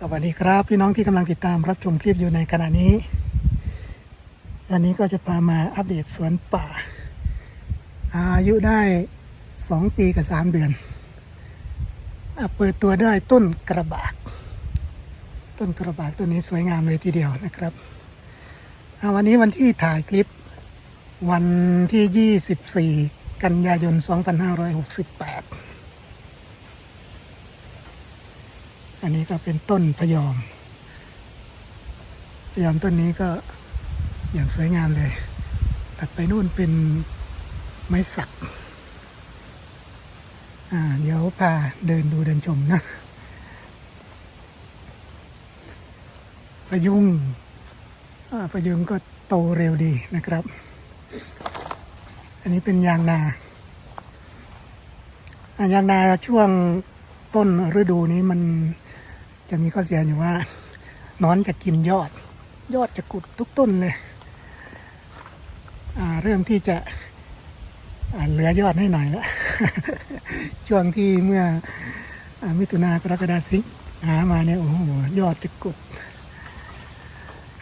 สวัสดีครับ พี่น้องที่กำลังติดตามรับชมคลิปอยู่ในขณะนี้วันนี้ก็จะพามาอัปเดตสวนป่า อายุได้ 2 ปีกับ 3 เดือนอเปิดตัวได้ต้นกระบาก ต้นกระบากต้นนี้สวยงามเลยทีเดียวนะครับ วันนี้วันที่ถ่ายคลิปวันที่ 24 กันยายน 2568 อันนี้ก็เป็นต้นพยอม พยอมต้นนี้ก็อย่างสวยงามเลย ตัดไปนู่นเป็นไม้สัก อ่า เดี๋ยวพาเดินดูเดินชมนะพยุงพยุงก็โตเร็วดีนะครับ อันนี้เป็นยางนาอ่ายางนาช่วงต้นฤดูนี้มัน จะมีข้อเสียอยู่ว่านอนจะกินยอด ยอดจะกุดทุกต้นเลยเริ่มที่จะเหลือยอดให้หน่อยแล้วช่วงที่เมื่ออมิถุนากรกฎาสิงหามาเนี่ยโอ้โหยอดจะกุด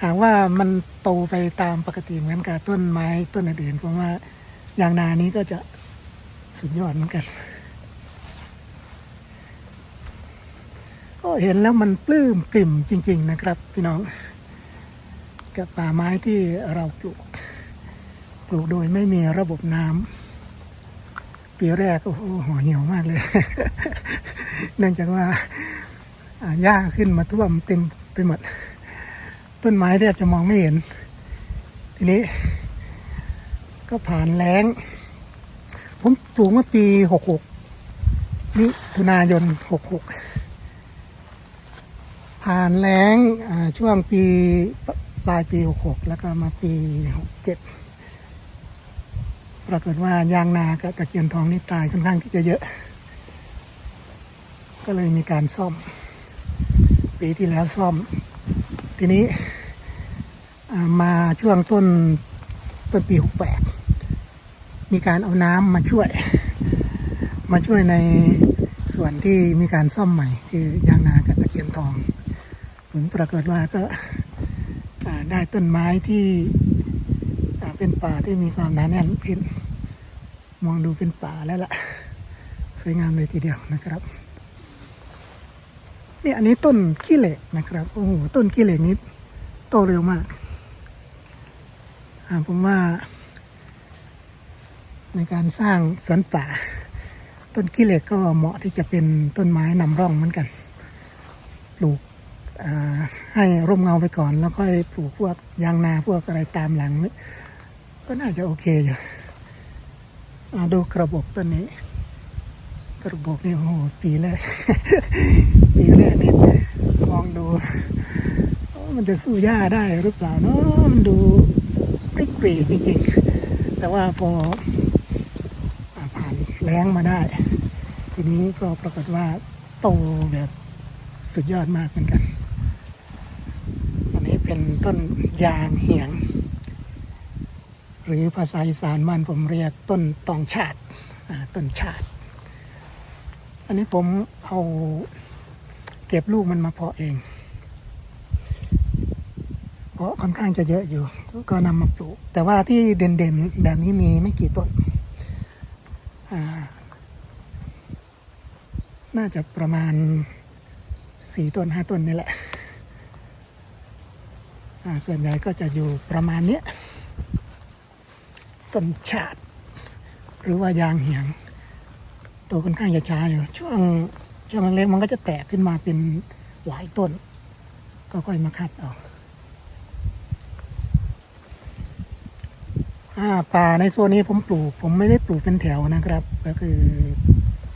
หากว่ามันโตไปตามปกติเหมือนกับต้นไม้ต้นอื่นๆผมว่า อย่างนานี้ก็จะสุดยอดเหมือนกัน เห็นแล้วมันปลื้มปริ่มจริง ๆ นะครับ พี่น้อง กับป่าไม้ที่เราปลูก ปลูกโดยไม่มีระบบน้ำปีแรกโอ้โหห่อเหี่ยวมากเลย เนื่องจากว่าอ่าหญ้าขึ้นมาท่วมเต็มไปหมด ต้นไม้แทบจะมองไม่เห็น ทีนี้ ก็ผ่านแล้ง ผมปลูกเมื่อปีหกหกมิถุนายนหกหก ผ่านแล้งช่วงปีปลายปี 66 แล้วก็มาปี 67 ปรากฏว่ายางนากับตะเกียนทองนี่ตายค่อนข้างที่จะเยอะ ก็เลยมีการซ่อม ปีที่แล้วซ่อม ทีนี้มาช่วงต้นต้นปี 68 มีการเอาน้ำมาช่วย มาช่วยในส่วนที่มีการซ่อมใหม่คือยางนากับตะเกียนทอง ลปรากฏว่าก็ได้ต้นไม้ที่เป็นป่าที่มีความหนาแน่นขึ้นมองดูเป็นป่าแล้วล่ะ สวยงามเลยทีเดียวนะครับนี่อันนี้ต้นขี้เหล็กนะครับโอ้โหต้นขี้เหล็กนี้โตเร็วมากผมว่า ในการสร้างสวนป่า ต้นขี้เหล็กก็เหมาะที่จะเป็นต้นไม้นำร่องเหมือนกัน ปลูก ให้ร่มเงาไปก่อน แล้วค่อยปลูกพวกยางนาพวกอะไรตามหลัง ก็น่าจะโอเคอยู่าดูกระบอกต้นนี้กระบอกนี่โอ้โหปีแรกปีแรกนี่มองดู มันจะสู้หญ้าได้หรือเปล่าเนาะมันดูไม่ปรีจริงๆ แต่ว่าพอผ่านแล้งมาได้ ทีนี้ก็ปรากฏว่าโตแบบสุดยอดมากเหมือนกัน ต้นยางเหียง หรือภาษาอีสานบ้านผมเรียกต้นตองชาติต้นชาติ อันนี้ผมเอาเก็บลูกมันมาเพาะเองเพราะค่อนข้างจะเยอะอยู่ ก็นำมาปลูก แต่ว่าที่เด่นๆแบบนี้มีไม่กี่ต้นน่าจะประมาณสี่ต้นห้าต้นนี่แหละ ส่วนใหญ่ก็จะอยู่ประมาณนี้ต้นชาติ หรือว่ายางเหียงโตค่อนข้างจะช้าอยู่ ช่วงช่วงเล็กมันก็จะแตกขึ้นมาเป็นหลายต้น ก็ค่อยมาคัดออ่าป่าในโซนนี้ผมปลูก ผมไม่ได้ปลูกเป็นแถวนะครับ ก็คือ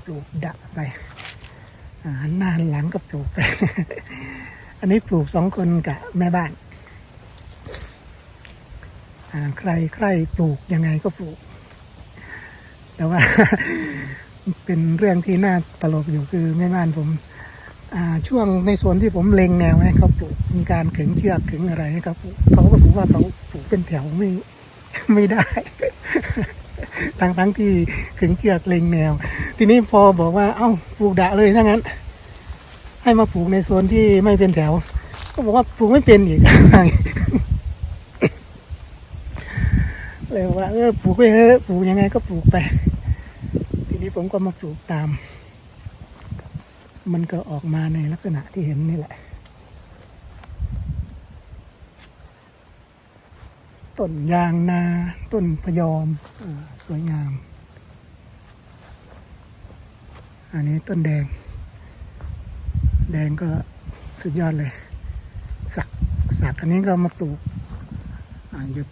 ปลูกดักไปหันหน้าหันหลังก็ปลูกไป อันนี้ปลูกสองคนกับแม่บ้าน ใครใครปลูกยังไงก็ปลูก แต่ว่าเป็นเรื่องที่น่าตลกอยู่คือแม่บ้านผมช่วงในสวนที่ผมเล็งแนวให้เขาปลูกมีการขึงเชือกขึงอะไรให้เขาปลูกเขาก็บอกว่าเขาปลูกเป็นแถวไม่ไม่ได้ ทั้งทั้งที่ขึงเชือกเล็งแนว ทีนี้พอบอกว่า เอ้าปลูกดะเลยถ้างั้น ให้มาปลูกในโซนที่ไม่เป็นแถว ก็บอกว่าปลูกไม่เป็นอีก เลยว่าเออปลูกไปเถอะปลูกยังไงก็ปลูกไป ทีนี้ผมก็มาปลูกตาม มันก็ออกมาในลักษณะที่เห็นนี่แหละ ต้นยางนา ต้นพยอมอสวยงาม อันนี้ต้นแดง แดงก็สุดยอดเลย สักสักอันนี้ก็มาปลูกออยู่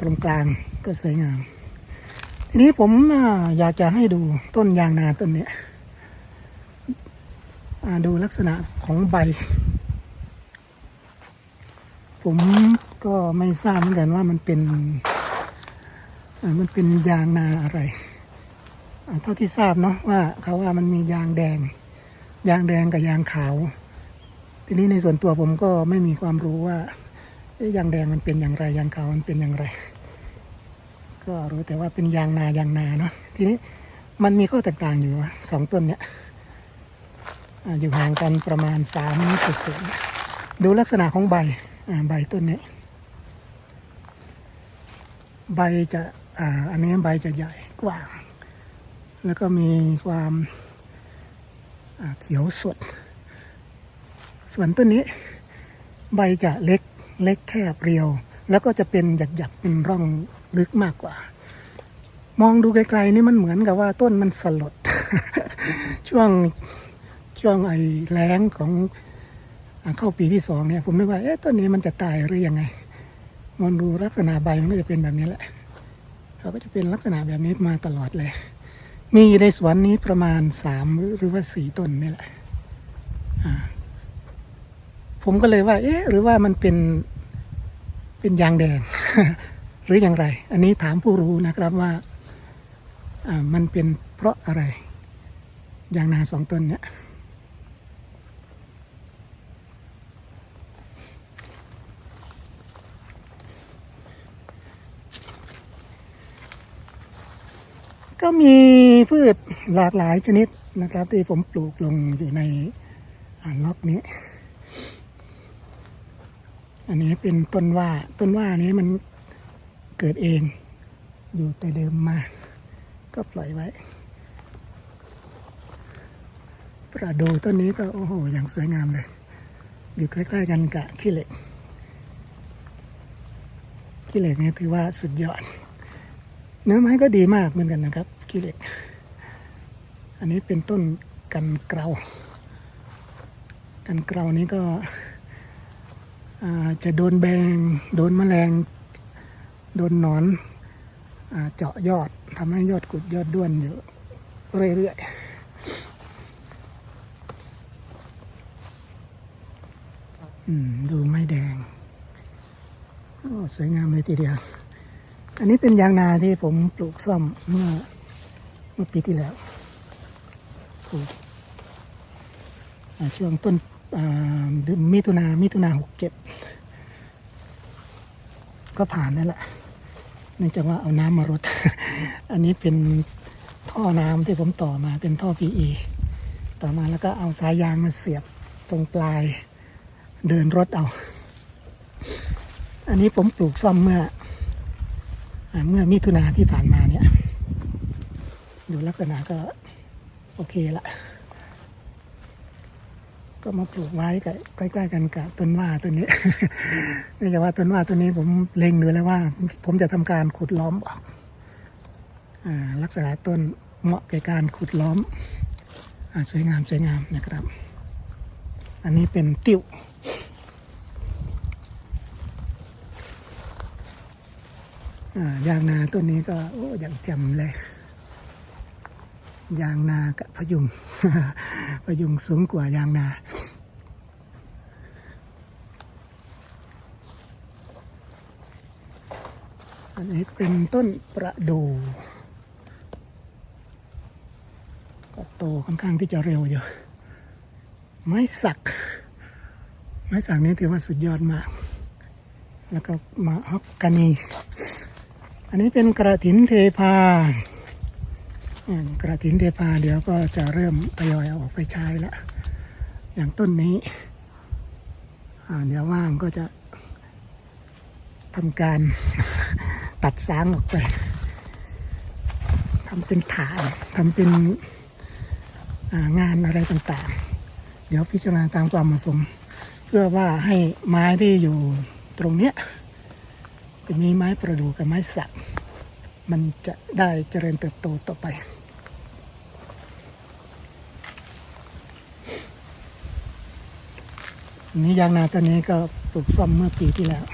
ตรงกลาง ก็สวยงาม ทีนี้ผมอยากจะให้ดูต้นยางนาต้นเนี้ยดูลักษณะของใบ ผมก็ไม่ทราบเหมือนกันว่ามันเป็นมันเป็นยางนาอะไร เท่าที่ทราบเนาะว่าเขาว่ามันมียางแดง ยางแดงกับยางขาว ทีนี้ในส่วนตัวผมก็ไม่มีความรู้ว่ายางแดงมันเป็นอย่างไร ยางขาวมันเป็นอย่างไร ก็รู้แต่ว่าเป็นยางนายางนาเนาะทีนี้มันมีข้อแตกต่างอยู่ว่าสองต้นเนี้ยอยู่ห่างกันประมาณสามเปอร์เซ็นดูลักษณะของใบใบต้นนี้ใบจะอ,อันนี้ใบจะใหญ่กว้าง แล้วก็มีความเขียวสด ส่วนต้นนี้ ใบจะเล็กเล็กแคบเรียว แล้วก็จะเป็นหยักๆเป็นร่องลึกมากกว่า มองดูไกลๆนี่มันเหมือนกับว่าต้นมันสลด ช่วงช่วงไอ้แล้งของเข้าปีที่สองเนี่ยผมนึกว่าเอ๊ะต้นนี้มันจะตายหรือยังไงมองดูลักษณะใบมันก็จะเป็นแบบนี้แหละเขาก็จะเป็นลักษณะแบบนี้มาตลอดเลย มีในสวนนี้ประมาณสามหรือว่าสี่ต้นนี่แหละผมก็เลยว่า เอ๊ะ หรือว่ามันเป็น เป็นยางแดง หรืออย่างไร อันนี้ถามผู้รู้นะครับว่ามันเป็นเพราะอะไร ยางนาสองต้นเนี่ยก็มีพืชหลากหลายชนิดนะครับ ที่ผมปลูกลงอยู่ในล็อกนี้ อันนี้เป็นต้นว่าต้นว่านี้มันเกิดเอง อยู่แต่เดิมมา ก็ปล่อยไว้ ประดูต้นนี้ก็โอ้โหอย่างสวยงามเลย อยู่ใกล้ๆกันกับขี้เหล็กขี้เหล็กนี่ถือว่าสุดยอด เนื้อไม้ก็ดีมากเหมือนกันนะครับขี้เหล็ก อันนี้เป็นต้นกันเกลากันเกลานี้ก็ จะโดนแบงโดนแมลง โดนหนอนอเจาะยอดทำให้ยอดกุดยอดด้วนอยู่เรื่อยๆดูไม้แดงสวยงามเลยทีเดียว อันนี้เป็นยางนาที่ผมปลูกซ่อมเมื่อเมื่อปีที่แล้วปลูกช่วงต้น มิถุนามิถุนาหกเจ็ดก็ผ่านนั่นแหละเนื่องจากว่าเอาน้ำมารด อันนี้เป็นท่อน้ำที่ผมต่อมาเป็นท่อ PE ต่อมาแล้วก็เอาสายยางมาเสียบตรงปลายเดินรถเอา อันนี้ผมปลูกซ่อมเมื่ออเมื่อมิถุนาที่ผ่านมาเนี่ย ดูลักษณะก็โอเคละ ก็มาปลูกไว้ใกล้ๆกันกับต้นว่าต้นนี้เนื่องจากว่าต้นว่าต้นนี้ผมเล็งดูแล้วว่า ผมจะทำการขุดล้อมออกลักษณะต้นเหมาะแก่การขุดล้อมอสวยงามสวยงามนะครับ อันนี้เป็นติ้วอ่ายางนาต้นนี้ก็โอ้อย่างจำเลย ยางนากับพยุง พยุงสูงกว่ายางนาอันนี้เป็นต้นประดู่ก็โตค่อนข้างที่จะเร็วอยู่ ไม้สัก ไม้สักนี้ถือว่าสุดยอดมาก แล้วก็มาฮอกกานี อันนี้เป็นกระถินเทพา กระถินเทพาเดี๋ยวก็จะเริ่มทยอยเอาออกไปใช้ละอย่างต้นนี้เดี๋ยวว่างก็จะทำการตัดสางออกไปทำเป็นฐานทำเป็นงานอะไรต่างๆ เดี๋ยวพิจารณาตามความเหมาะสม เพื่อว่าให้ไม้ที่อยู่ตรงเนี้ยจะมีไม้ประดู่กับไม้สัก มันจะได้เจริญเติบโตต่อไป นี้ยางนาตัวนี้ก็ปลูกซ่อมเมื่อปีที่แล้ว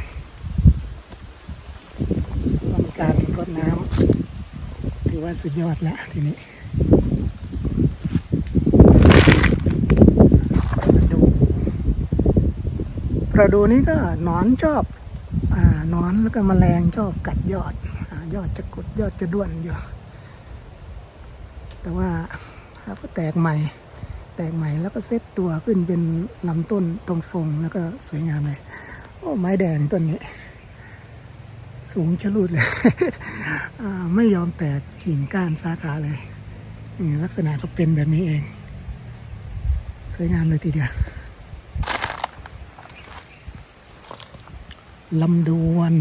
ก็มีการรดน้ำถือว่าสุดยอดแล้วทีนี้ประดูนี้ก็หนอนชอบอ่าหนอนแล้วก็แมลงชอบกัดยอดอยอดจะกดยอดจะด้วนอยู่ แต่ว่าถ้าก็แตกใหม่ ตกใหม่แล้วก็เซตตัวขึ้นเป็นลำต้นตรงฟงแล้วก็สวยงามเลยโอ้ไม้แดงต้นนี้ สูงชะลูดเลยไม่ยอมแตกกิ่งก้านสาขาเลยนี่ลักษณะก็เป็นแบบนี้เอง สวยงามเลยทีเดียวลำดวน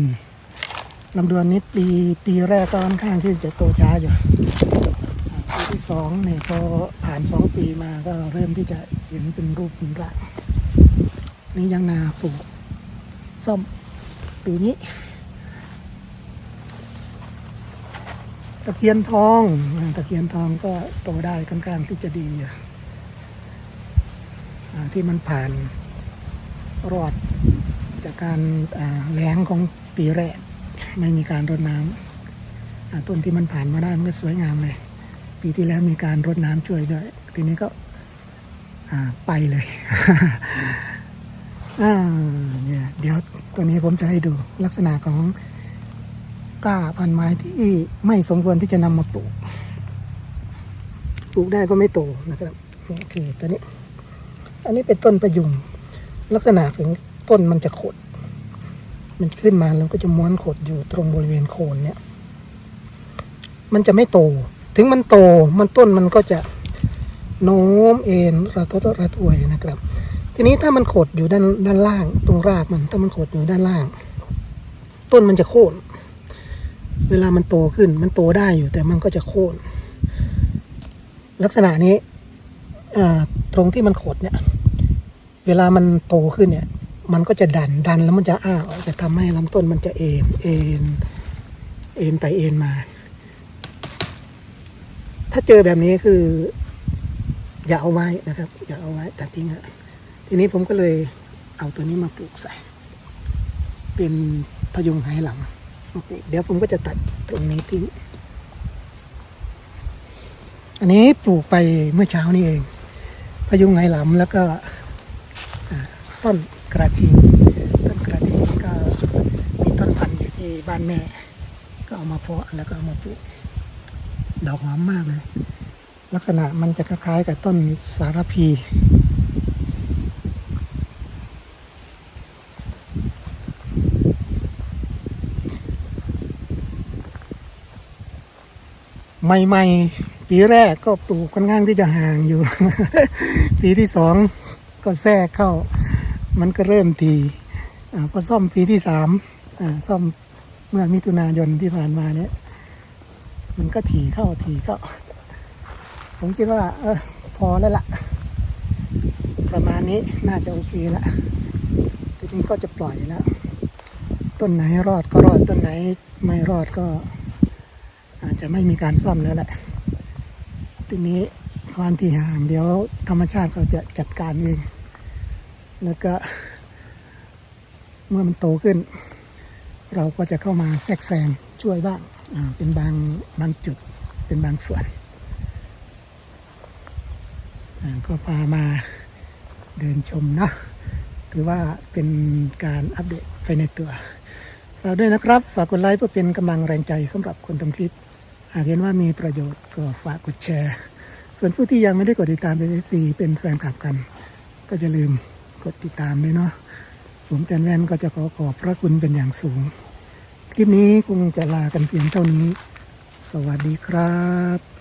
ลำดวนนี้ปีปีแรกก็ค่อนข้างที่จะโตช้าอยู่ ที่สองเนี่ยพอผ่านสองปีมาก็เริ่มที่จะเห็นเป็นรูปเป็นร่างนี่ยังนาปลูกส้มปีนี้ตะเคียนทองตะเคียนทองก็โตได้ค่อนข้างที่จะดีที่มันผ่านรอดจากการแล้งของปีแรก ไม่มีการรดน้ำต้นที่มันผ่านมาได้มันก็สวยงามเลย ปีที่แล้วมีการรดน้ำช่วยด้วย ทีนี้ก็ไปเลยอ่าเนี่ยเดี๋ยวตัวนี้ผมจะให้ดูลักษณะของก้าพันไม้ที่ไม่สมควรที่จะนำมาปลูก ปลูกได้ก็ไม่โตนะครับนี่คือตัวนี้ อันนี้เป็นต้นประยุงลักษณะของต้นมันจะขด มันขึ้นมาแล้วก็จะม้วนขดอยู่ตรงบริเวณโคนเนี่ย มันจะไม่โต ถึงมันโตมันต้นมันก็จะโน้มเอ็นระทดระทวยนะครับ ทีนี้ถ้ามันขดอยู่ด้านด้านล่าง ตรงรากมันถ้ามันขดอยู่ด้านล่าง ต้นมันจะโค่นเวลามันโตขึ้นมันโตได้อยู่แต่มันก็จะโค่นลักษณะนี้ตรงที่มันขดเนี่ย เวลามันโตขึ้นเนี่ย มันก็จะดันดันแล้วมันจะอ้าออกจะทำให้ลำต้นมันจะเอ็นเอ็นเอ็นไปเอ็นมา ถ้าเจอแบบนี้คือ อย่าเอาไว้นะครับ อย่าเอาไว้ตัดทิ้งอะทีนี้ผมก็เลยเอาตัวนี้มาปลูกใส่ เป็นพยุงไหหลังมาปลูกเดี๋ยวผมก็จะตัดตรงนี้ทิ้ง อันนี้ปลูกไปเมื่อเช้านี้เอง พยุงไหหลำแล้วก็ต้นกระทิงต้นกระทิงก็มีต้นพันธุ์อยู่ที่บ้านแม่ ก็เอามาเพาะแล้วก็เอามาปลูก ดอกหอมมากเลย ลักษณะมันจะคล้ายๆกับต้นสารพี ใหม่ๆ ปีแรกก็ปลูกค่อนข้างที่จะห่างอยู่ ปีที่สองก็แทรกเข้า มันก็เริ่มทีอ่าพอซ่อมปีที่สามซ่อมเมื่อมิถุนายนที่ผ่านมาเนี่ย มันก็ถี่เข้าถี่เข้าผมคิดว่า เออ พอแล้วละ่ะ ประมาณนี้น่าจะโอเคละทีนี้ก็จะปล่อยแล้วต้นไหนรอดก็รอดต้นไหนไม่รอดก็ อาจจะไม่มีการซ่อมแล้วแหละ ทีนี้ความที่ห่างเดี๋ยวธรรมชาติเขาจะจัดการเอง แล้วก็ เมื่อมันโตขึ้น เราก็จะเข้ามาแทรกแซงช่วยบ้าง เป็นบางบางจุดเป็นบางส่วนก็พามาเดินชมเนาะถือว่าเป็นการอัปเดตไปในตัว เราด้วยนะครับ ฝากกดไลค์เพื่อเป็นกำลังแรงใจสำหรับคนทำคลิป หากเห็นว่ามีประโยชน์ก็ฝากกดแชร์ ส่วนผู้ที่ยังไม่ได้กดติดตามเป็นเอซีเป็นแฟนคลับกัน ก็จะลืมกดติดตามด้วยเนาะผมจันแว่นก็จะขอขอบพระคุณเป็นอย่างสูง ลิปนี้คงจะลากันเพียงเท่านี้ สวัสดีครับ